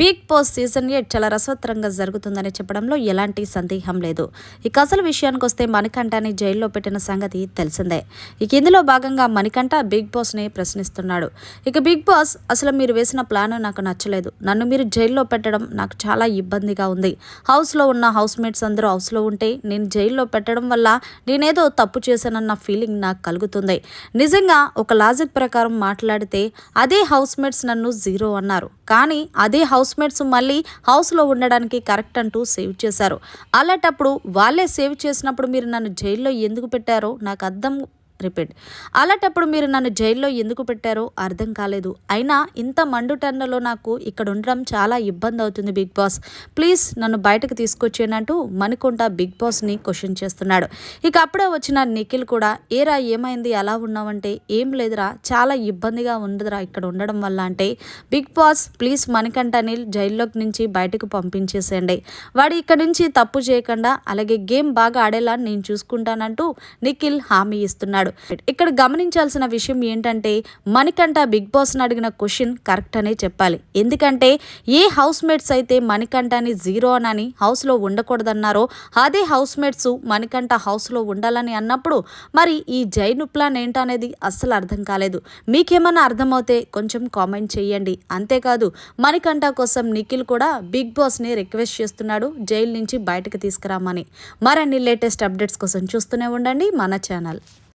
Big boss season eight చాలా రసవత్తరంగా జరుగుతుందని చెప్పడంలో ఎలాంటి సందేహం లేదు. ఇక అసలు విషయానికి వస్తే మణికంఠని జైల్లో పెట్టిన సంగతి తెలిసిందే. ఇక ఇందులో భాగంగా మణికంఠ బిగ్ బాస్ని ప్రశ్నిస్తున్నాడు. ఇక బిగ్ బాస్ అసలు మీరు వేసిన ప్లాన్ నాకు నచ్చలేదు. నన్ను మీరు జైల్లో పెట్టడం నాకు చాలా ఇబ్బందిగా ఉంది. హౌస్లో ఉన్న హౌస్ మేట్స్ అందరూ హౌస్లో ఉంటే నేను జైల్లో పెట్టడం వల్ల నేనేదో తప్పు చేశానన్న ఫీలింగ్ నాకు కలుగుతుంది. నిజంగా ఒక లాజిక్ ప్రకారం మాట్లాడితే అదే హౌస్ మేట్స్ నన్ను జీరో అన్నారు. కానీ అదే హౌస్ హౌస్మేట్స్ మళ్ళీ హౌస్లో ఉండడానికి కరెక్ట్ అంటూ సేవ్ చేశారు. అలాంటప్పుడు వాళ్ళే సేవ్ చేసినప్పుడు మీరు నన్ను జైల్లో ఎందుకు పెట్టారో నాకు అర్థం రిపీట్. అలాంటప్పుడు మీరు నన్ను జైల్లో ఎందుకు పెట్టారో అర్థం కాలేదు. అయినా ఇంత మండుటెండలో నాకు ఇక్కడ ఉండడం చాలా ఇబ్బంది అవుతుంది బిగ్ బాస్. ప్లీజ్ నన్ను బయటకు తీసుకొచ్చేనంటూ మణికొండ బిగ్ బాస్ని క్వశ్చన్ చేస్తున్నాడు. ఇక అప్పుడే వచ్చిన నిఖిల్ కూడా ఏరా ఏమైంది? ఎలా ఉన్నావంటే? ఏం లేదురా. చాలా ఇబ్బందిగా ఉండదురా ఇక్కడ ఉండడం వల్ల అంటే big boss please Manikantha Anil జైల్లోకి నుంచి బయటకు పంపించేసేయండి. వాడు ఇక్కడ నుంచి తప్పు చేయకుండా అలాగే గేమ్ బాగా ఆడేలా నేను చూసుకుంటానంటూ నిఖిల్ హామీ ఇస్తున్నాడు. ఇక్కడ గమనించాల్సిన విషయం ఏంటంటే మణికంఠ బిగ్ బాస్ని అడిగిన క్వశ్చన్ కరెక్ట్ అనే చెప్పాలి. ఎందుకంటే ఏ హౌస్ మేట్స్ అయితే మణికంఠని జీరో అని హౌస్లో ఉండకూడదన్నారో అదే హౌస్ మేట్స్ మణికంఠ హౌస్లో ఉండాలని అన్నప్పుడు మరి ఈ జైను ప్లాన్ ఏంటనేది అస్సలు అర్థం కాలేదు. మీకేమన్నా అర్థమవుతే కొంచెం కామెంట్ చేయండి. అంతేకాదు మణికంఠ కోసం నిఖిల్ కూడా బిగ్ బాస్ని రిక్వెస్ట్ చేస్తున్నాడు జైలు నుంచి బయటకు తీసుకురామని. మరిన్ని లేటెస్ట్ అప్డేట్స్ కోసం చూస్తూనే ఉండండి మన ఛానల్.